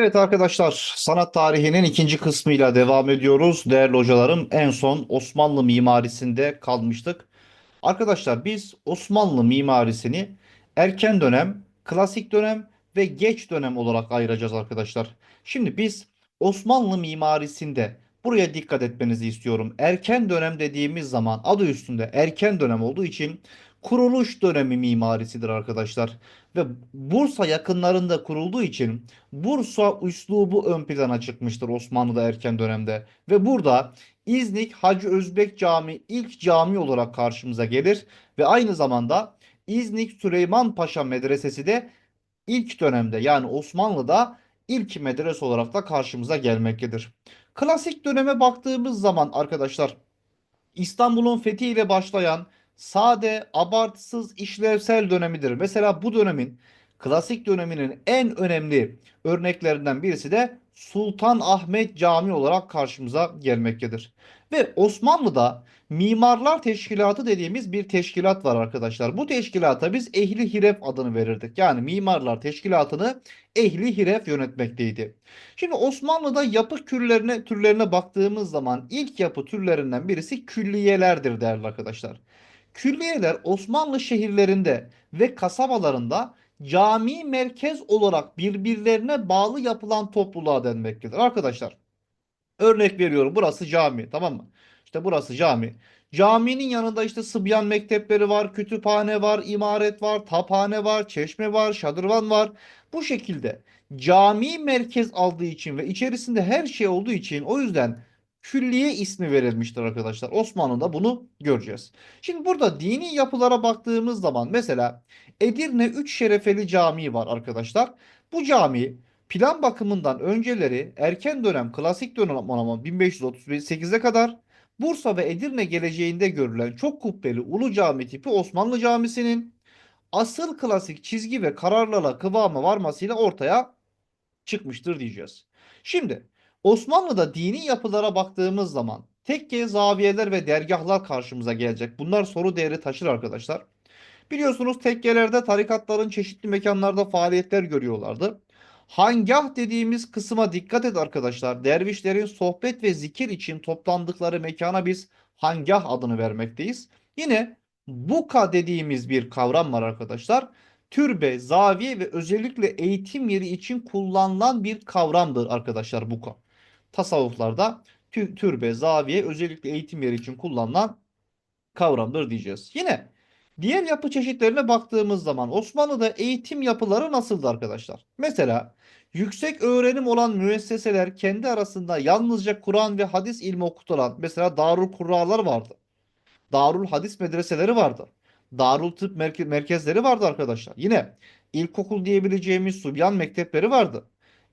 Evet arkadaşlar, sanat tarihinin ikinci kısmıyla devam ediyoruz. Değerli hocalarım, en son Osmanlı mimarisinde kalmıştık. Arkadaşlar biz Osmanlı mimarisini erken dönem, klasik dönem ve geç dönem olarak ayıracağız arkadaşlar. Şimdi biz Osmanlı mimarisinde buraya dikkat etmenizi istiyorum. Erken dönem dediğimiz zaman adı üstünde erken dönem olduğu için kuruluş dönemi mimarisidir arkadaşlar. Ve Bursa yakınlarında kurulduğu için Bursa üslubu ön plana çıkmıştır Osmanlı'da erken dönemde. Ve burada İznik Hacı Özbek Camii ilk cami olarak karşımıza gelir ve aynı zamanda İznik Süleyman Paşa Medresesi de ilk dönemde yani Osmanlı'da ilk medrese olarak da karşımıza gelmektedir. Klasik döneme baktığımız zaman arkadaşlar İstanbul'un fethiyle başlayan sade, abartısız, işlevsel dönemidir. Mesela bu dönemin klasik döneminin en önemli örneklerinden birisi de Sultan Ahmet Camii olarak karşımıza gelmektedir. Ve Osmanlı'da Mimarlar Teşkilatı dediğimiz bir teşkilat var arkadaşlar. Bu teşkilata biz Ehli Hiref adını verirdik. Yani Mimarlar Teşkilatı'nı Ehli Hiref yönetmekteydi. Şimdi Osmanlı'da yapı türlerine türlerine baktığımız zaman ilk yapı türlerinden birisi külliyelerdir değerli arkadaşlar. Külliyeler Osmanlı şehirlerinde ve kasabalarında cami merkez olarak birbirlerine bağlı yapılan topluluğa denmektedir. Arkadaşlar Örnek veriyorum burası cami tamam mı? İşte burası cami. Caminin yanında işte Sıbyan mektepleri var, kütüphane var, imaret var, taphane var, çeşme var, şadırvan var. Bu şekilde cami merkez aldığı için ve içerisinde her şey olduğu için o yüzden külliye ismi verilmiştir arkadaşlar. Osmanlı'da bunu göreceğiz. Şimdi burada dini yapılara baktığımız zaman mesela Edirne 3 Şerefeli Camii var arkadaşlar. Bu cami Plan bakımından önceleri erken dönem klasik dönem ama 1538'e kadar Bursa ve Edirne geleceğinde görülen çok kubbeli Ulu Cami tipi Osmanlı Camisi'nin asıl klasik çizgi ve kararlılığa kıvama varmasıyla ortaya çıkmıştır diyeceğiz. Şimdi Osmanlı'da dini yapılara baktığımız zaman tekke, zaviyeler ve dergahlar karşımıza gelecek. Bunlar soru değeri taşır arkadaşlar. Biliyorsunuz tekkelerde tarikatların çeşitli mekanlarda faaliyetler görüyorlardı. Hangah dediğimiz kısma dikkat et arkadaşlar. Dervişlerin sohbet ve zikir için toplandıkları mekana biz hangah adını vermekteyiz. Yine buka dediğimiz bir kavram var arkadaşlar. Türbe, zaviye ve özellikle eğitim yeri için kullanılan bir kavramdır arkadaşlar buka. Tasavvuflarda türbe, zaviye özellikle eğitim yeri için kullanılan kavramdır diyeceğiz. Yine diğer yapı çeşitlerine baktığımız zaman Osmanlı'da eğitim yapıları nasıldı arkadaşlar? Mesela yüksek öğrenim olan müesseseler kendi arasında yalnızca Kur'an ve hadis ilmi okutulan mesela Darul Kurralar vardı. Darul Hadis medreseleri vardı. Darul Tıp merke merkezleri vardı arkadaşlar. Yine ilkokul diyebileceğimiz Subyan mektepleri vardı.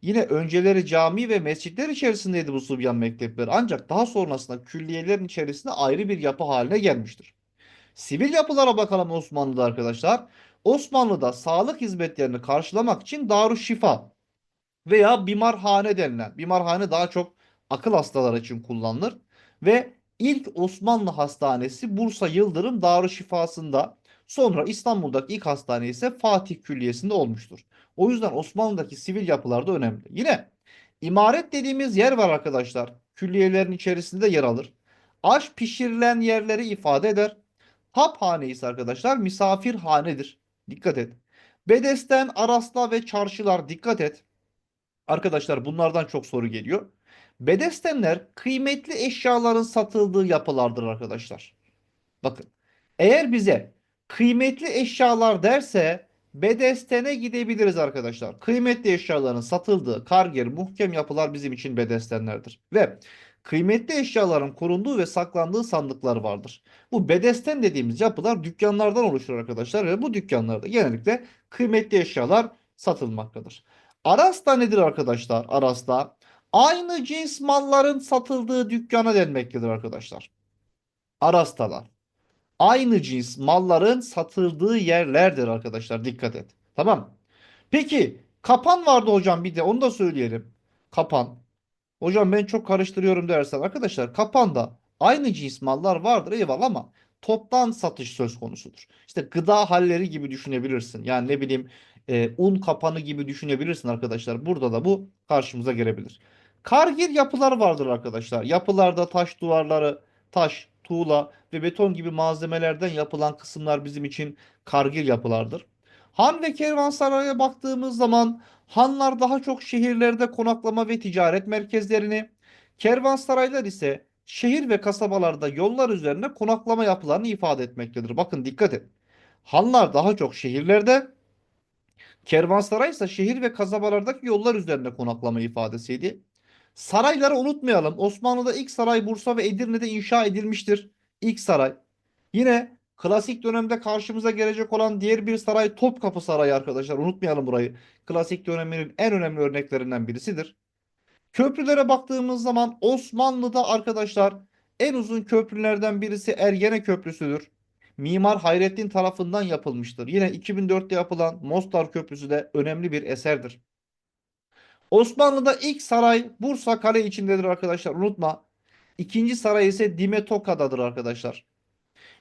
Yine önceleri cami ve mescitler içerisindeydi bu Subyan mektepleri. Ancak daha sonrasında külliyelerin içerisinde ayrı bir yapı haline gelmiştir. Sivil yapılara bakalım Osmanlı'da arkadaşlar. Osmanlı'da sağlık hizmetlerini karşılamak için Darüşşifa veya bimarhane denilen. Bimarhane daha çok akıl hastaları için kullanılır. Ve ilk Osmanlı hastanesi Bursa Yıldırım Darüşşifası'nda sonra İstanbul'daki ilk hastane ise Fatih Külliyesi'nde olmuştur. O yüzden Osmanlı'daki sivil yapılar da önemli. Yine imaret dediğimiz yer var arkadaşlar. Külliyelerin içerisinde yer alır. Aş pişirilen yerleri ifade eder. Taphane ise arkadaşlar misafirhanedir. Dikkat et. Bedesten, Arasla ve çarşılar dikkat et. Arkadaşlar bunlardan çok soru geliyor. Bedestenler kıymetli eşyaların satıldığı yapılardır arkadaşlar. Bakın. Eğer bize kıymetli eşyalar derse bedestene gidebiliriz arkadaşlar. Kıymetli eşyaların satıldığı karger, muhkem yapılar bizim için bedestenlerdir. Ve kıymetli eşyaların korunduğu ve saklandığı sandıklar vardır. Bu bedesten dediğimiz yapılar dükkanlardan oluşur arkadaşlar ve bu dükkanlarda genellikle kıymetli eşyalar satılmaktadır. Arasta nedir arkadaşlar? Arasta aynı cins malların satıldığı dükkana denmektedir arkadaşlar. Arastalar. Aynı cins malların satıldığı yerlerdir arkadaşlar. Dikkat et. Tamam. Peki kapan vardı hocam bir de onu da söyleyelim. Kapan. Hocam ben çok karıştırıyorum dersen arkadaşlar kapanda aynı cins mallar vardır eyvallah ama toptan satış söz konusudur. İşte gıda halleri gibi düşünebilirsin. Yani ne bileyim e, un kapanı gibi düşünebilirsin arkadaşlar. Burada da bu karşımıza gelebilir. Kargil yapılar vardır arkadaşlar. Yapılarda taş duvarları, taş, tuğla ve beton gibi malzemelerden yapılan kısımlar bizim için kargil yapılardır. Han ve kervansaraya baktığımız zaman hanlar daha çok şehirlerde konaklama ve ticaret merkezlerini, kervansaraylar ise şehir ve kasabalarda yollar üzerine konaklama yapılarını ifade etmektedir. Bakın dikkat et. Hanlar daha çok şehirlerde, kervansaray ise şehir ve kasabalardaki yollar üzerine konaklama ifadesiydi. Sarayları unutmayalım. Osmanlı'da ilk saray Bursa ve Edirne'de inşa edilmiştir. İlk saray. Yine klasik dönemde karşımıza gelecek olan diğer bir saray Topkapı Sarayı arkadaşlar. Unutmayalım burayı. Klasik döneminin en önemli örneklerinden birisidir. Köprülere baktığımız zaman Osmanlı'da arkadaşlar en uzun köprülerden birisi Ergene Köprüsü'dür. Mimar Hayrettin tarafından yapılmıştır. Yine 2004'te yapılan Mostar Köprüsü de önemli bir eserdir. Osmanlı'da ilk saray Bursa Kale içindedir arkadaşlar. Unutma. İkinci saray ise Dimetoka'dadır arkadaşlar.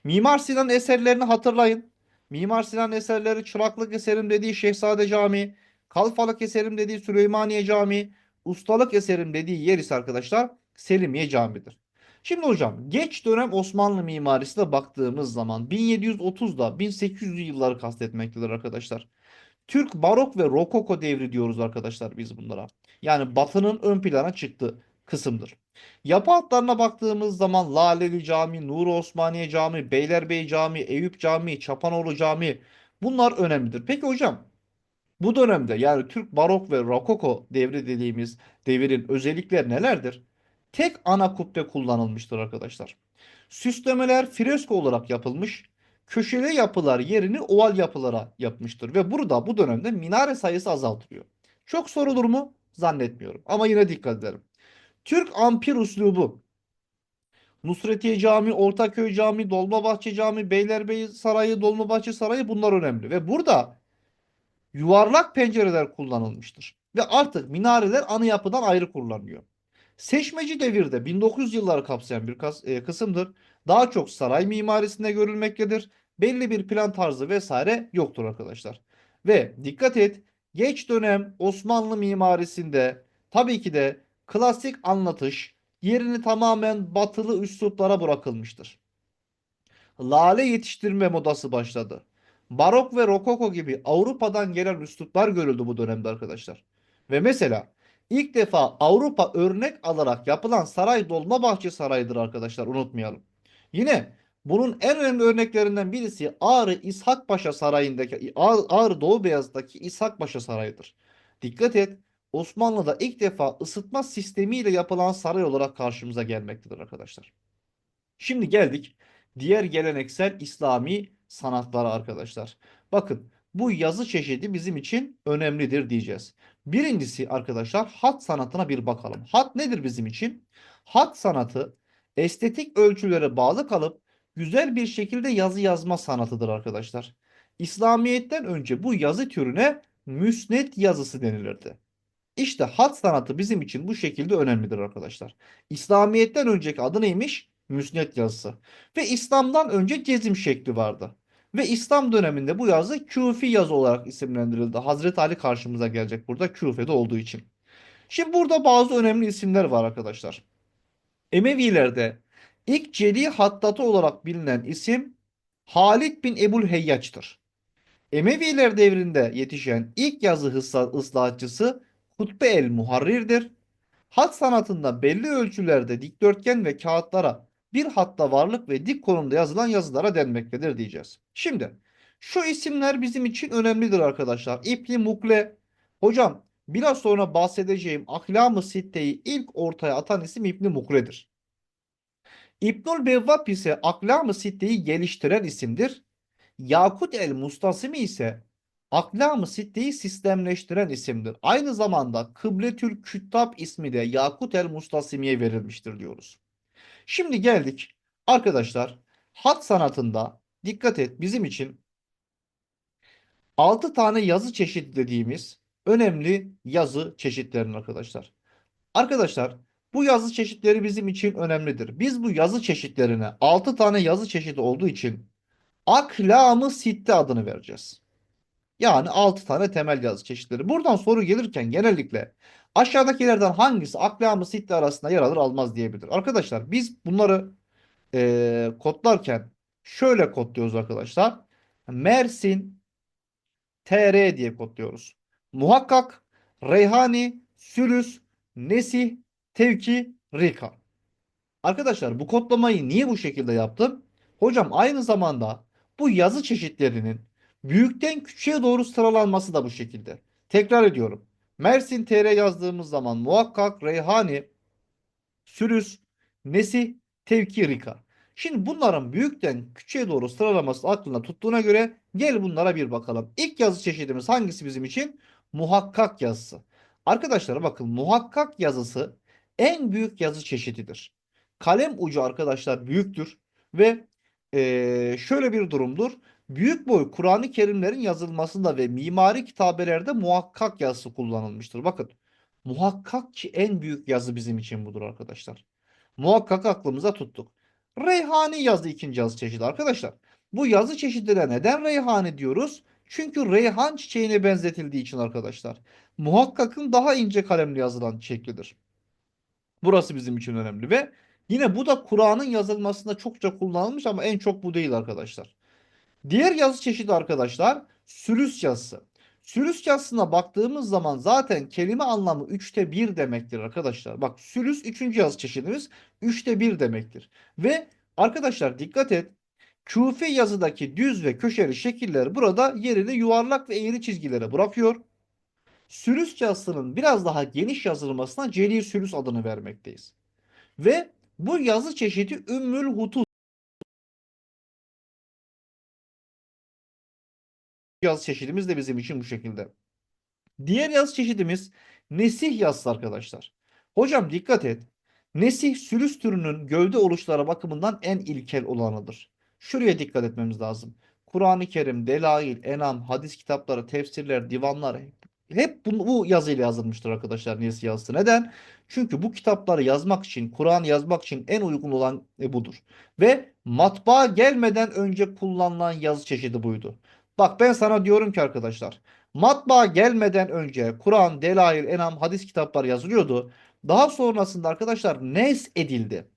Mimar Sinan eserlerini hatırlayın. Mimar Sinan eserleri çıraklık eserim dediği Şehzade Camii, kalfalık eserim dediği Süleymaniye Camii, ustalık eserim dediği yer ise arkadaşlar Selimiye Camii'dir. Şimdi hocam geç dönem Osmanlı mimarisine baktığımız zaman 1730'da 1800'lü yılları kastetmektedir arkadaşlar. Türk barok ve rokoko devri diyoruz arkadaşlar biz bunlara. Yani batının ön plana çıktığı kısımdır. Yapı hatlarına baktığımız zaman Laleli Camii, Nur Osmaniye Camii, Beylerbeyi Camii, Eyüp Camii, Çapanoğlu Camii bunlar önemlidir. Peki hocam bu dönemde yani Türk barok ve rokoko devri dediğimiz devirin özellikleri nelerdir? Tek ana kubbe kullanılmıştır arkadaşlar. Süslemeler fresko olarak yapılmış. Köşeli yapılar yerini oval yapılara yapmıştır ve burada bu dönemde minare sayısı azaltılıyor. Çok sorulur mu? Zannetmiyorum. Ama yine dikkat edelim. Türk ampir uslubu Nusretiye Camii, Ortaköy Camii, Dolmabahçe Camii, Beylerbeyi Sarayı, Dolmabahçe Sarayı bunlar önemli. Ve burada yuvarlak pencereler kullanılmıştır. Ve artık minareler ana yapıdan ayrı kullanılıyor. Seçmeci devirde 1900 yılları kapsayan bir e, kısımdır. Daha çok saray mimarisinde görülmektedir. Belli bir plan tarzı vesaire yoktur arkadaşlar. Ve dikkat et geç dönem Osmanlı mimarisinde tabii ki de klasik anlatış yerini tamamen batılı üsluplara bırakılmıştır. Lale yetiştirme modası başladı. Barok ve Rokoko gibi Avrupa'dan gelen üsluplar görüldü bu dönemde arkadaşlar. Ve mesela ilk defa Avrupa örnek alarak yapılan saray Dolmabahçe Sarayı'dır arkadaşlar unutmayalım. Yine bunun en önemli örneklerinden birisi Ağrı İshak Paşa Sarayı'ndaki Ağrı Doğu Beyazı'daki İshak Paşa Sarayı'dır. Dikkat et Osmanlı'da ilk defa ısıtma sistemiyle yapılan saray olarak karşımıza gelmektedir arkadaşlar. Şimdi geldik diğer geleneksel İslami sanatlara arkadaşlar. Bakın bu yazı çeşidi bizim için önemlidir diyeceğiz. Birincisi arkadaşlar hat sanatına bir bakalım. Hat nedir bizim için? Hat sanatı estetik ölçülere bağlı kalıp güzel bir şekilde yazı yazma sanatıdır arkadaşlar. İslamiyet'ten önce bu yazı türüne müsnet yazısı denilirdi. İşte hat sanatı bizim için bu şekilde önemlidir arkadaşlar. İslamiyet'ten önceki adı neymiş? Müsnet yazısı. Ve İslam'dan önce cezim şekli vardı. Ve İslam döneminde bu yazı Küfi yazı olarak isimlendirildi. Hazreti Ali karşımıza gelecek burada Küfe'de olduğu için. Şimdi burada bazı önemli isimler var arkadaşlar. Emevilerde ilk cedi hattatı olarak bilinen isim Halid bin Ebul Heyyaç'tır. Emeviler devrinde yetişen ilk yazı ıslahatçısı Hutbe el Muharrir'dir. Hat sanatında belli ölçülerde dikdörtgen ve kağıtlara bir hatta varlık ve dik konumda yazılan yazılara denmektedir diyeceğiz. Şimdi şu isimler bizim için önemlidir arkadaşlar. İbni Mukle. Hocam biraz sonra bahsedeceğim Ahlam-ı Sitte'yi ilk ortaya atan isim İbni Mukle'dir. İbnül Bevvap ise Aklam-ı Sitte'yi geliştiren isimdir. Yakut el Mustasimi ise Aklam-ı Sitte'yi sistemleştiren isimdir. Aynı zamanda Kıbletül Küttab ismi de Yakut el Mustasimi'ye verilmiştir diyoruz. Şimdi geldik arkadaşlar hat sanatında dikkat et bizim için 6 tane yazı çeşidi dediğimiz önemli yazı çeşitlerini arkadaşlar. Arkadaşlar bu yazı çeşitleri bizim için önemlidir. Biz bu yazı çeşitlerine 6 tane yazı çeşidi olduğu için aklamı sitte adını vereceğiz. Yani 6 tane temel yazı çeşitleri. Buradan soru gelirken genellikle aşağıdakilerden hangisi aklamı sitte arasında yer alır almaz diyebilir. Arkadaşlar biz bunları e, kodlarken şöyle kodluyoruz arkadaşlar. Mersin TR diye kodluyoruz. Muhakkak, Reyhani, Sülüs, Nesih, Tevki, Rika. Arkadaşlar bu kodlamayı niye bu şekilde yaptım? Hocam aynı zamanda bu yazı çeşitlerinin büyükten küçüğe doğru sıralanması da bu şekilde. Tekrar ediyorum. Mersin TR yazdığımız zaman muhakkak, Reyhani, Sürüs, Nesi, Tevki, Rika. Şimdi bunların büyükten küçüğe doğru sıralaması aklına tuttuğuna göre gel bunlara bir bakalım. İlk yazı çeşidimiz hangisi bizim için? Muhakkak yazısı. Arkadaşlar bakın muhakkak yazısı en büyük yazı çeşididir. Kalem ucu arkadaşlar büyüktür ve eee, şöyle bir durumdur. Büyük boy Kur'an-ı Kerimlerin yazılmasında ve mimari kitabelerde muhakkak yazısı kullanılmıştır. Bakın muhakkak ki en büyük yazı bizim için budur arkadaşlar. Muhakkak aklımıza tuttuk. Reyhani yazı ikinci yazı çeşidi arkadaşlar. Bu yazı çeşidine neden reyhani diyoruz? Çünkü reyhan çiçeğine benzetildiği için arkadaşlar. Muhakkakın daha ince kalemle yazılan şeklidir. Burası bizim için önemli ve yine bu da Kur'an'ın yazılmasında çokça kullanılmış ama en çok bu değil arkadaşlar. Diğer yazı çeşidi arkadaşlar sülüs yazısı. Sülüs yazısına baktığımız zaman zaten kelime anlamı üçte bir demektir arkadaşlar. Bak sülüs üçüncü yazı çeşidimiz üçte bir demektir. Ve arkadaşlar dikkat et. Küfe yazıdaki düz ve köşeli şekiller burada yerini yuvarlak ve eğri çizgilere bırakıyor. Sülüs yazısının biraz daha geniş yazılmasına celi sülüs adını vermekteyiz. Ve bu yazı çeşidi Ümmül Hutut yazı çeşidimiz de bizim için bu şekilde. Diğer yazı çeşidimiz nesih yazısı arkadaşlar. Hocam dikkat et. Nesih sülüs türünün gövde oluşları bakımından en ilkel olanıdır. Şuraya dikkat etmemiz lazım. Kur'an-ı Kerim, Delail, Enam, hadis kitapları, tefsirler, divanlar hep bu, bu yazıyla yazılmıştır arkadaşlar Nesih yazısı. Neden? Çünkü bu kitapları yazmak için, Kur'an yazmak için en uygun olan e, budur. Ve matbaa gelmeden önce kullanılan yazı çeşidi buydu. Bak ben sana diyorum ki arkadaşlar matbaa gelmeden önce Kur'an, Delail, Enam, hadis kitapları yazılıyordu. Daha sonrasında arkadaşlar nes edildi.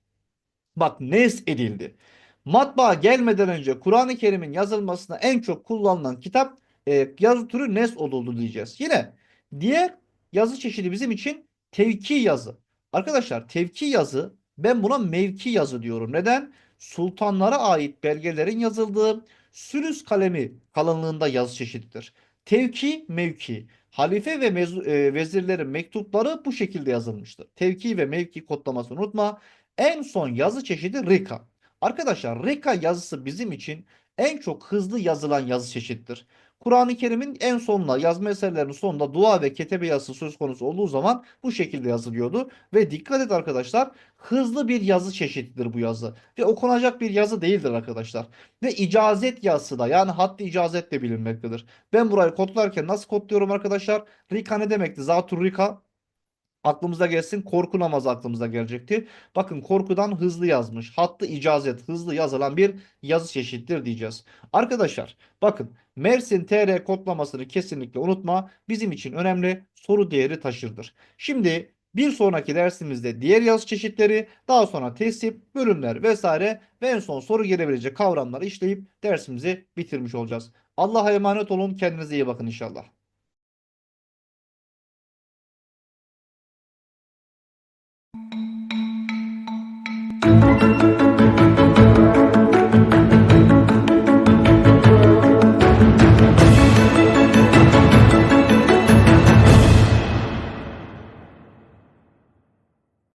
Bak nes edildi. Matbaa gelmeden önce Kur'an-ı Kerim'in yazılmasına en çok kullanılan kitap e, yazı türü nes oldu diyeceğiz. Yine diğer yazı çeşidi bizim için tevki yazı. Arkadaşlar tevki yazı ben buna mevki yazı diyorum. Neden? Sultanlara ait belgelerin yazıldığı sülüs kalemi kalınlığında yazı çeşididir. Tevki mevki. Halife ve e, vezirlerin mektupları bu şekilde yazılmıştır. Tevki ve mevki kodlamasını unutma. En son yazı çeşidi Rika. Arkadaşlar Rika yazısı bizim için en çok hızlı yazılan yazı çeşittir. Kur'an-ı Kerim'in en sonuna yazma eserlerinin sonunda dua ve ketebe yazısı söz konusu olduğu zaman bu şekilde yazılıyordu. Ve dikkat et arkadaşlar hızlı bir yazı çeşididir bu yazı. Ve okunacak bir yazı değildir arkadaşlar. Ve icazet yazısı da yani haddi icazet de bilinmektedir. Ben burayı kodlarken nasıl kodluyorum arkadaşlar? Rika ne demekti? Zatur Rika aklımıza gelsin korku namazı aklımıza gelecekti. Bakın korkudan hızlı yazmış. Hattı icazet hızlı yazılan bir yazı çeşittir diyeceğiz. Arkadaşlar bakın Mersin TR kodlamasını kesinlikle unutma. Bizim için önemli soru değeri taşırdır. Şimdi bir sonraki dersimizde diğer yazı çeşitleri, daha sonra tesip, bölümler vesaire ve en son soru gelebilecek kavramları işleyip dersimizi bitirmiş olacağız. Allah'a emanet olun. Kendinize iyi bakın inşallah.